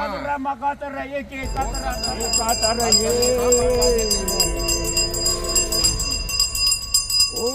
กาตระมากาตระเยเกกาตระเยกาตระเยโอ้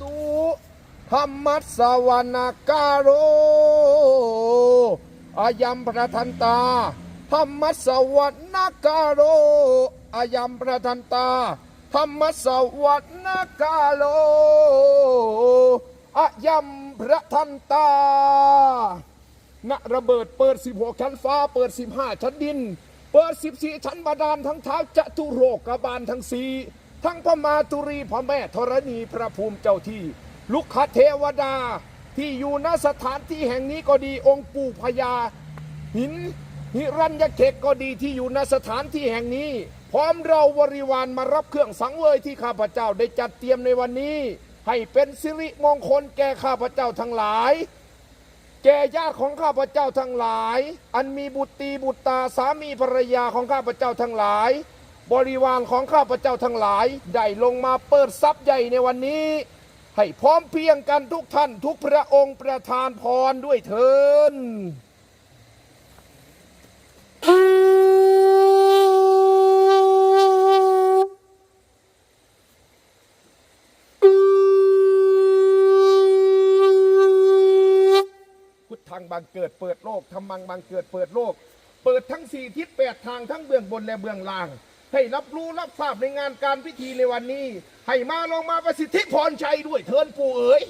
ตุ ธรรมัสวนาการโรอายัมพระทันตาธรรมัสวนาการโรอายัมพระทันตาธรรมัสวนาการโรอายัมพระทันตา ณ ระเบิดเปิด 16 ชั้นฟ้า เปิด 15 ชั้นดิน เปิด 14 ชั้นบาดาล ทั้งเท้าจตุโรกบาลทั้งสี ทั้งพระมาตุรีพระแม่ธรณีพระภูมิเจ้าที่ ลุกขเทวดาที่อยู่ณสถานที่แห่งนี้ก็ดีองค์ปู่พญาหินหิรัญญเขกก็ดีที่อยู่ณสถานที่แห่งนี้ พร้อมเราบริวารมารับเครื่องสังเวยที่ข้าพเจ้าได้จัดเตรียมในวันนี้ ให้เป็นสิริมงคลแก่ข้าพเจ้าทั้งหลาย แก่ญาติของข้าพเจ้าทั้งหลาย อันมีบุตรีบุตรตาสามีภรรยาของข้าพเจ้าทั้งหลาย บริวารของข้าพเจ้าทั้งหลายได้ลงมาเปิดทรัพย์ใหญ่ในวันนี้ ให้พร้อมเพียงกันทุกท่านทุกพระองค์ประทานพรด้วยเถินพุทธังบางเกิดเปิดโลกธรรมังบางเกิดเปิดโลก เปิดทั้งสี่ทิศแปดทางทั้งเบื้องบนและเบื้องล่าง ให้รับรู้รับทราบในงานการพิธีในวันนี้ ให้มาลงมาประสิทธิพรชัยด้วยเทินปู่เอ๋ย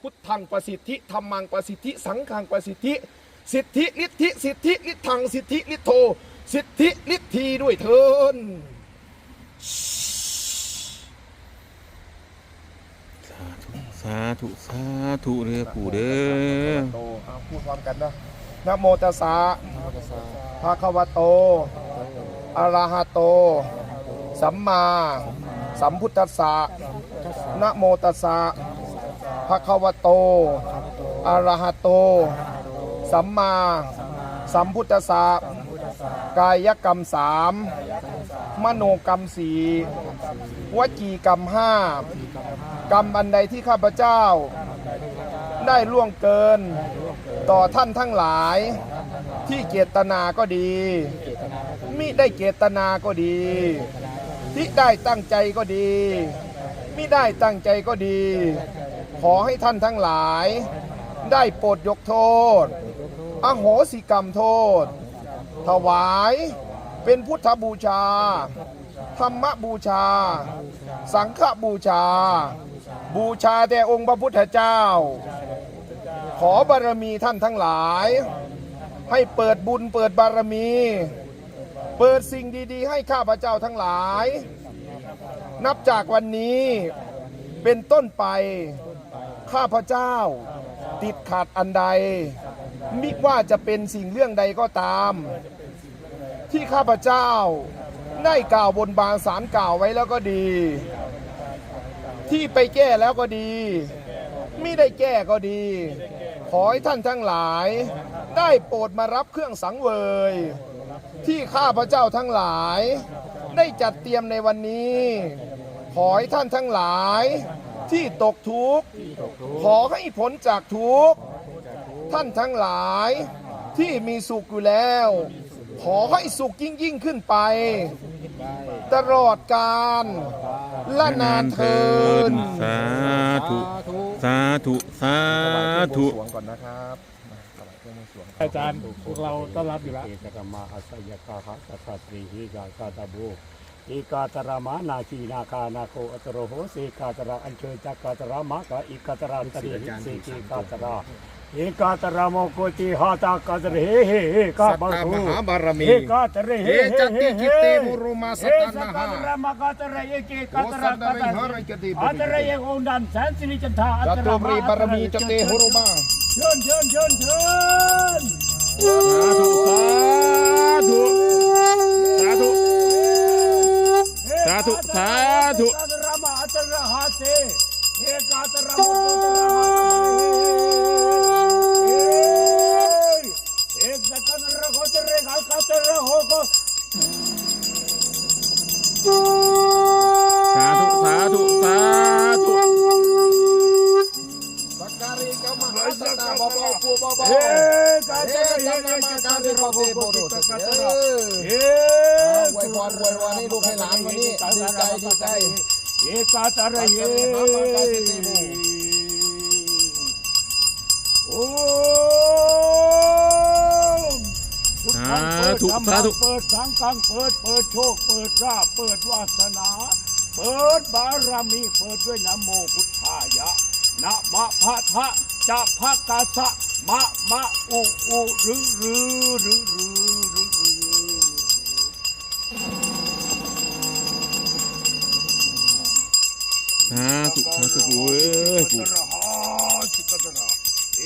พุทธังประสิทธิธรรมังประสิทธิ สังฆังประสิทธิ สิทธิลิทธิสิทธิลิทธังสิทธิลิโท สิทธิลิทธีด้วยเถินาธุสาธุเด้อปู่เด้อโตอะพูดพร้อมกันนะนะโมตัสสะภะคะวะโตอะระหะโต สัมมาสัมพุทธัสสะนะโมตัสสะภะคะวะโตอะระหะโต สัมมาสัมพุทธัสสะกายกรรมสามมโนกรรมสี่วจีกรรมห้า กรรมอันใดที่ข้าพเจ้า ได้ล่วงเกิน ต่อท่านทั้งหลาย ที่เจตนาก็ดีมิได้เจตนาก็ดี ที่ได้ตั้งใจก็ดีมิได้ตั้งใจก็ดี ขอให้ท่านทั้งหลาย ได้โปรดยกโทษ อโหสิกรรมโทษ ถวายเป็นพุทธบูชา ธรรมบูชา สังฆบูชา บูชาแต่องค์พระพุทธเจ้า ขอบารมีท่านทั้งหลาย ให้เปิดบุญเปิดบารมี เปิดสิ่งดีๆ ให้ข้าพเจ้าทั้งหลาย นับจากวันนี้เป็นต้นไป ข้าพเจ้าติดขัดอันใด มิว่าจะเป็นสิ่งเรื่องใดก็ตาม ที่ข้าพเจ้าได้กล่าวบนบานสารกล่าวไว้แล้วก็ดี ที่ไปแก้แล้วก็ดี ไม่ได้แก้ก็ดี ขอให้ท่านทั้งหลาย ได้โปรดมารับเครื่องสังเวย ที่ข้าพระเจ้าทั้งหลาย ได้จัดเตรียมในวันนี้ ขอให้ท่านทั้งหลายที่ตกทุกข์ขอให้ผลจากทุกข์ท่านทั้งหลายที่มีสุขอยู่แล้ว ขอให้สุขยิ่งยิ่งขึ้นไป ตลอดกาล และนานเทินสาธุสาธุสาธุสวงก่อนนะครับอาจารย์พวกเราต้อนรับอยู่แล้วเอกรมาอัสยกาหะสัสตรีหิกาคาตาบูอีกาตรามานาคีนาคานาโคอัตโรโหสีกาตราอัญเชิญจากกาตรามากาอีกาตราตรีหิสีกีกาตราเอกาตระโมโกติหาตากาตระเฮเฮเฮกาสัตบาตาสุมหาบารมีเอกาตระเฮเอเฮจัตเฮติเฮกิเตบุรุมาสเอตันสันะตฮะระมกาตระเอเกกาโอตสัระตตะริหารกิติอัตระเอองดันแสนสิริจันทาอัจัตตุระ รีบารมีจเตหุรุมาเชิญเชิญเชิญเชิญสาธุสาธุสาธุเอกัตระมาอัตระหาเวยพรอวยวันให้ลูกให้หลานวันนี้ดีใจดีใจเอกาตระเฮโอ้สาธุสาธุเปิดสังกังเปิดเปิดโชค เปิดราบเปิดวาสนา เปิดบารมีเปิดด้วยนะโมพุทธายะนะมะพะทะจะพะกาสะ มะมะอุอุรือรือรือรือรือรือสาธุสาธุปู่เอ้ยปู่กตระหาสิกตระเอ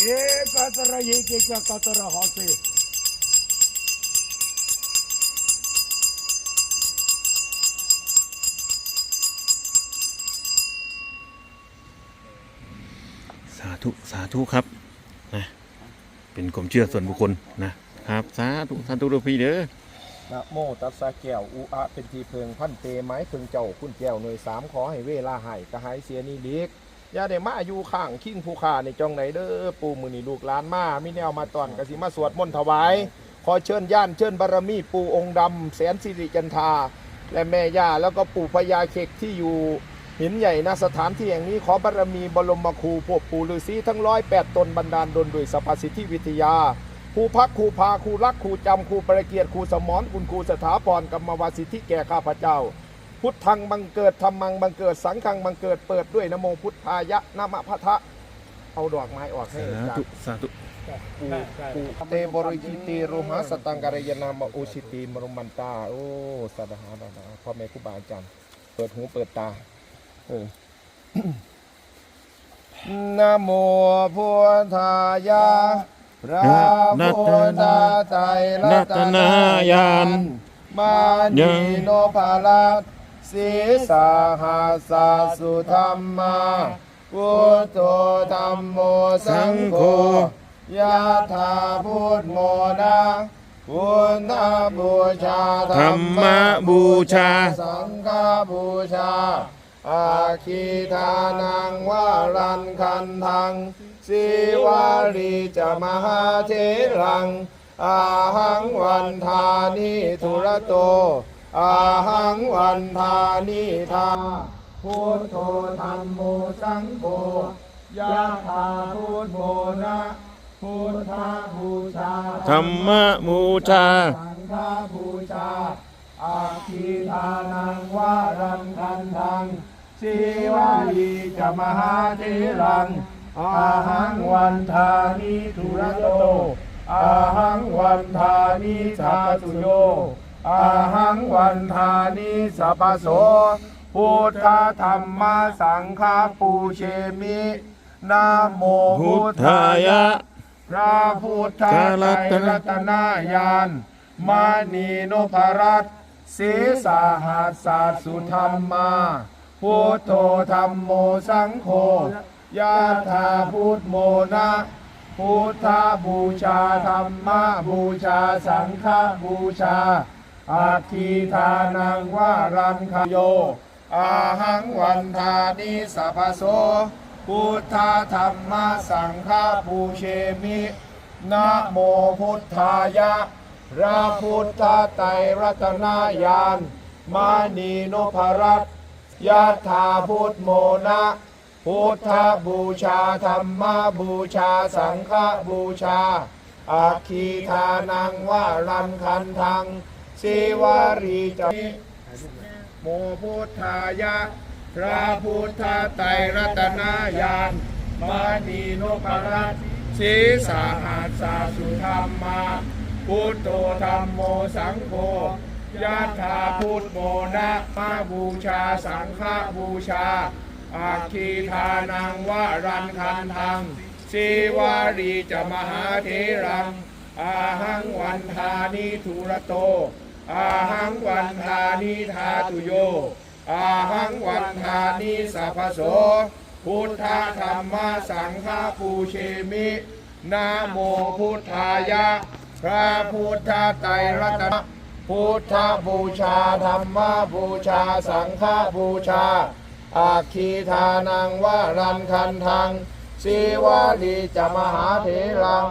กตระเยเกกกตระหาเส สาธุ สาธุ ครับ นะ เป็นความเชื่อส่วนบุคคลนะครับสาธุสาธุเด้อพี่เด้อนะโมตัสสะแก้วอุอะเป็นทีเพิงพันเตไม้เพิงเจ้าคุณแก้วหน่วยสามขอให้เวลาให้กระหายเสียนี่เล็กอย่าได้มาอยู่ข้างขิ้งผู้ขาในจองไหนเด้อปู่มือนี่ลูกหลานมามีแนวมาตอนกสิมาสวดมนต์ถวาย ขอเชิญย่านเชิญบารมีปู่องค์ดำแสนสิริจันทา และแม่ย่าแล้วก็ปู่พญาเขกที่อยู่ หินใหญ่ณสถานที่แห่งนี้ขอบารมีบรมครูพวกปู่ฤาษีทั้งร้อยแปดตนบันดาลดลด้วยสภาสิทธิวิทยาครูพักครูพาครูรักครูจำครูประเกียรติครูสมรคุณครูสถาพรกรรมวาสิทธิแก่ข้าพเจ้า พุทธังบังเกิดธรรมังบังเกิดสังฆังบังเกิดเปิดด้วยนโมพุทธายะนะมะพะทะเอาดอกไม้ออกให้สาจากธุสาธุปูปูเตบริกิติโรหะสตังการยนามะโอชิติมรุมันตาโอ้สัตหาดาดาพ่อแม่ครูบาอาจารย์เปิดหูเปิดตา นะโมพุทธายะพระพุทธไตรรัตนายานมานีโนภาลัสสีสาหาสาสุธรรมาพุทโธธรรมโมสังโฆยะถาพุทโมนะพุทธบูชาธรรมบูชา สังฆบูชา อาคีทานังวารันคันทังสีวารีจะมหาเทรัง อาหังวันทานิทุระโต อาหังวันทานิทาพุทโธธรรมโมสังโฆยะถาพุทโมนะพุทธบูชาธรรมบูชาสังฆบูชาอาคีทานังวารังคันทัง สีวาลีจะมหาเทรัง อาหังวันทานิทุระโต อาหังวันทานิชาตุโย อาหังวันทานิสัพโสพุทธธรรมสังฆปูเชมินะโมพุทธายะ พระพุทธไตรรัตนายานมานีโนภรัตศีสาหัสสาสุธรรมา พุทโธธรรมโมสังโฆยะถาพุทโมนะพุทธบูชาธรรมบูชาสังฆบูชาอาคีทานังวารันคโย อาหังวันทานิสัพพโส พุทธธรรมสังฆปูเชมินะโมพุทธายะพระพุทธไตรรัตนายานมานีนภรัตน์ ยะถาพุทโมนะพุทธบูชาธรรมบูชาสังฆบูชาอาคีทานังวารันคันทังสีวารีจาโมพุทธายะ พระพุทธไตรรัตนายานมานีโนภรัตน์สีสาหัสสาสุธรรมา พุทโธธรรมโมสังโฆ ยะถาพุทโมนะมาบูชาสังฆบูชาอาคีทานังวารันคันทังสีวารีจะมหาเทรัง อาหังวันทานิทุระโต อาหังวันทานิทาตุโย อาหังวันทานิสัพพโส พุทธธรรมสังฆปูเชมินะโมพุทธายะ พระพุทธไตรรัตน พุทธบูชาธรรมบูชาสังฆบูชาอาคีทานังวารันคันทังสีวาลีจะมหาเถรัง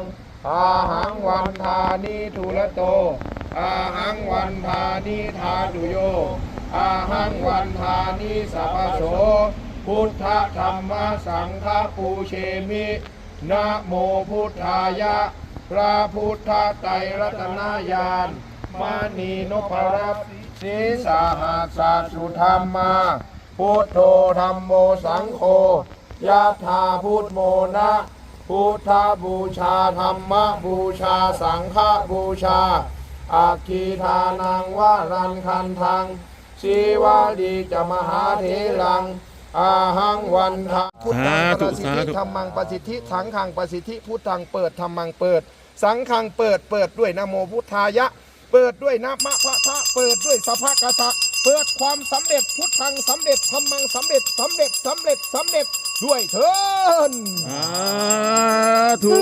อาหังวันทานิทุระโต อาหังวันทานิทาตุโย อาหังวันทานิสัพพโส พุทธธรรมสังฆปูเชมินะโมพุทธายะ พระพุทธไตรรัตนญาณ มานีนพรัตน์ศีสาหาสาสุธรรมา พุทโธธรรมโมสังโฆยะธาพุทโมนะพุทธบูชาธรรมบูชาสังฆบูชาอาคีทานังวารันคันทังสีวาดีจะมหาเถรังอาหังวันทาพุทธังประสิทธิธรรมังประสิทธิสังขังประสิทธิพุทธังเปิดธรรมังเปิด สังขังเปิดเปิดด้วยนะโมพุทธายะ เปิดด้วยนะมะพะทะเปิดด้วยสภากสะเปิดความสำเร็จพุทธังสำเร็จธรรมังสำเร็จสำเร็จสำเร็จสำเร็จด้วยเถินสาธุ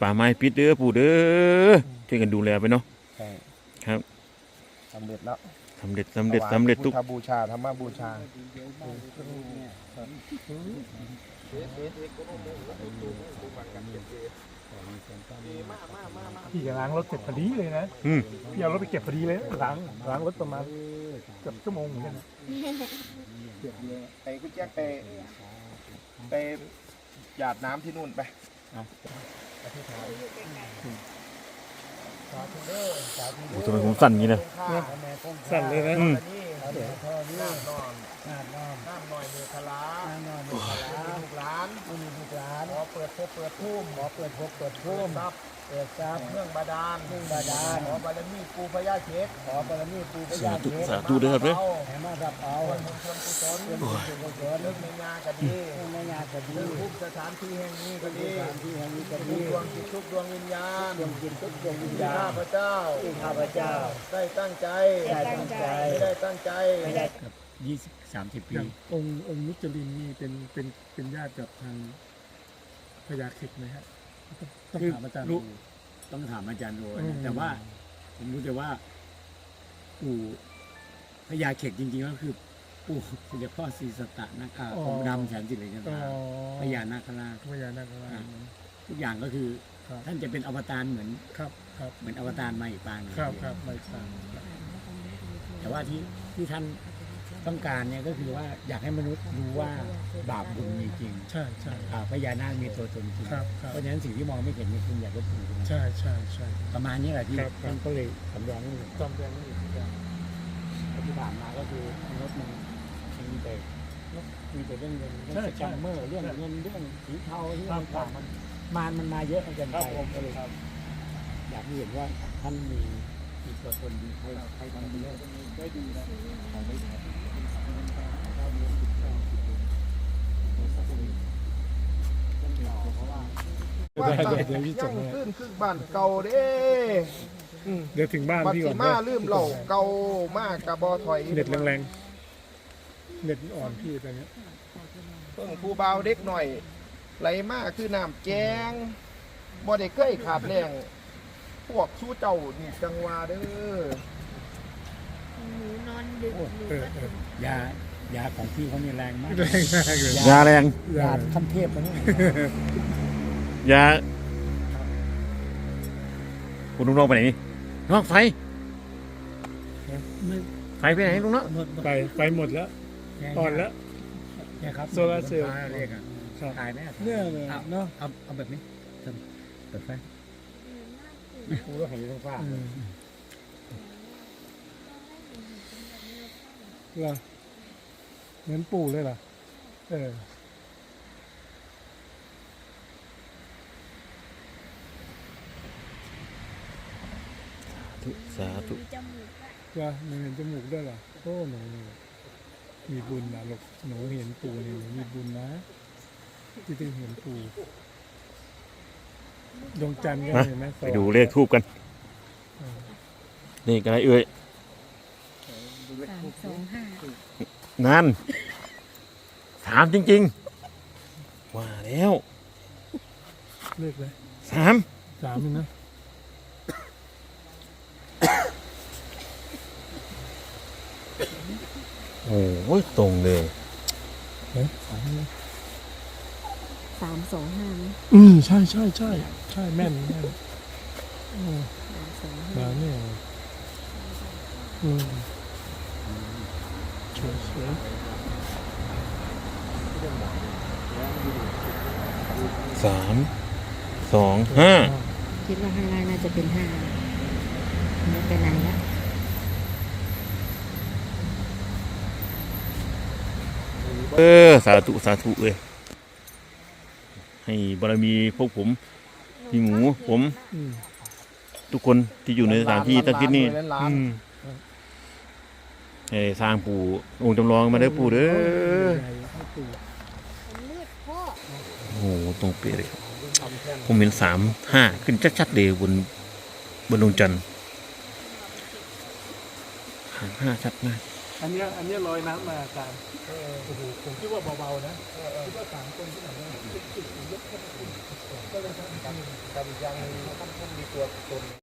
ป่าไม้ปิดเด้อปู่เด้อช่วยกันดูแลไปเนาะครับสำเร็จแล้วสำเร็จสำเร็จสำเร็จทุกพุทธบูชาธรรมบูชาพี่จะล้างรถเสร็จพอดีเลยนะอืมพี่เอารถไปเก็บพอดีเลยล้างล้างรถประมาณเกือบชั่วโมงเหมือนกันนะไปคุณแจ็คไปไปหยาดน้ำที่นู่นไป โอ้ทำไมผมสั่นอย่างนี้นะสั่นเลยนะ อืมน้ำนอนน้ำนอนน้ำหน่อยเมือคลาน้ำหน่อยเมือคลาลูกหลานมีลูกหลานขอ เปิดพบเปิดพุ่มขอเปิดพบเปิดพุ่มครับเปิดทรัพย์เรื่องบาดาลเรื่องบาดาลขอบารมีปูพญาเชษขอบารมีปูพญาสาเชธุษสาธุเด้อครับเด้อให้มารับเอาเรื่องกุศลเรื่องกุศลเรื่องในงานก็ดีเรื่องในงานก็ดีเรื่องภูมิสถานที่แห่งนี้ก็ดีสถานที่แห่งนี้ก็ดีดวงจิตทุกดวงวิญญาณดวงจิตทุกดวงวิญญาณข้าพเจ้าข้าพเจ้า ได้ตั้งใจได้ตั้งใจได้ตั้งใจยี่สิบสามสิบปีอย่างองค์องค์นุจลินนี่เป็นเป็นเป็นญาติกับทาง พญาเข็ดไหมฮะต้องถามอาจารย์รู้ดูต้องถามอาจารย์โรยอืมแต่ว่า ผมรู้แต่ว่า ปู่พญาเขกจริงๆก็คือ ปู่เสด็จพ่อศรีสตตะนาคาองค์ดำแสนสิริกันอ๋อตาพญานาคราชพญานาคราชทุกอย่างก็คือ ครับท่านจะเป็นอวตารเหมือนครับครับเหมือนอวตารมาอีกปางหนึ่งครับครับไม่ทราบแต่ว่าที่ที่ท่าน ต้องการเนี่ยก็คือว่าอยากให้มนุษย์รู้ว่าบาปบุญมีจริงใช่ใช่ อ่าพญานาคมีตัวตนจริงครับครับ เพราะฉะนั้นสิ่งที่มองไม่เห็นนี่คุณอยากลบหลู่ใช่ไหมใช่ใช่ใช่ ประมาณนี้แหละที่ครับครับท่านก็เลยสำรองให้เห็นจำเป็นไม่ถูกต้องที่ผ่านมาก็คือมนุษย์มันมันมีแต่มีแต่เรื่องเงินเรื่องสแกมเมอร์เรื่องเงินเรื่องสีเทาเรื่องต่างๆมันมารมันมาเยอะเกินไปก็เลยอยากให้เห็นว่าท่านมีมีตัวตนดีใครใครทำดีได้ดีนะของไม่แพ้เพราะ ว่าว่าเดี๋ยวเดี๋ยวพี่ส่ยังงให้ขึ้นคือบ้านเก่าเด้อืมเดี๋ยวถึงบ้านบัดพี่ก่สิอนมานะลืมเหล่าเก่ามากกับบอถอยเน็ตแรงๆเน็ตอ่อนพี่ตอนเนี้ยเพิ่งผู้เบาวเด็กหน่อย ไหลมากคือน้ำแกงบ่ได้เคยขาดแรงพวกสู้เจ้านี่จังหวาเด้อหนูนอนเออเออยายาของพี่เขานี่แรงมากแรงมากเลยยาแรงยาขั้นเทพไปนี่ยาคุณลุงน้องไปไหนนี่น้องไฟ ไม่ไฟไปไหนลุงเนาะหมดหมดไปไปหมดแล้วอ่อนแล้ว เนี่ยครับโซลาร์เซลล์ เรียกอะครับตายแน่เนี่ยเลยเนาะเอาเอาแบบนี้ทำเปิดไฟกูก็เห็นอยู่ตรงฟ้าอืมเหรอเหมือนปู่เลยเหรอเออ สาธุว่ามีเห็นจมูกด้วยเหรอโอ้หนูนี่มีบุญนะลูกหนูเห็นปู่นี่หนูมีบุญนะ ที่ได้เห็นปู่ดวงจันทร์ก็มาเห็นไหมสไปว่างดูเลขทูบกันเลขอะไรเอ่ยสามสองห้านั่นสามจริงๆว่าแล้วเลขเลยสามสามเองนะ โอ้ยตรงเลยสามสองห้าไหมอืมใช่ใช่ใช่ใช่แม่นแม่นอืมสามสองมาห้าเนี่ยอืมสวยสวยสามสองห้า คิดว่าข้างล่างน่าจะเป็นห้า ไม่เป็นไรละเออ สาธุ สาธุเลย ให้บารมีพวกผม พี่หมูผมอืมทุกคนที่อยู่ในสถานที่ตั้งที่นี่ล้านอืมให้สร้างปู่องค์จำลองมาเด้อปู่เด้อใหญ่ให้ปู่โอ้โหตรงเป๊ะเลยครับผมเห็นสามห้าขึ้นชัดๆเลยบนบนดวงจันทร์ หางห้าชัดมากอันเนี้ยอันเนี้ยลอยน้ำมาอาจารย์โอ้โหผมคิดว่าเบาๆนะคิดว่าสามคนที่ไหนเนี่ยกับอีกอย่างหนึงท่านท่านมีตัวตน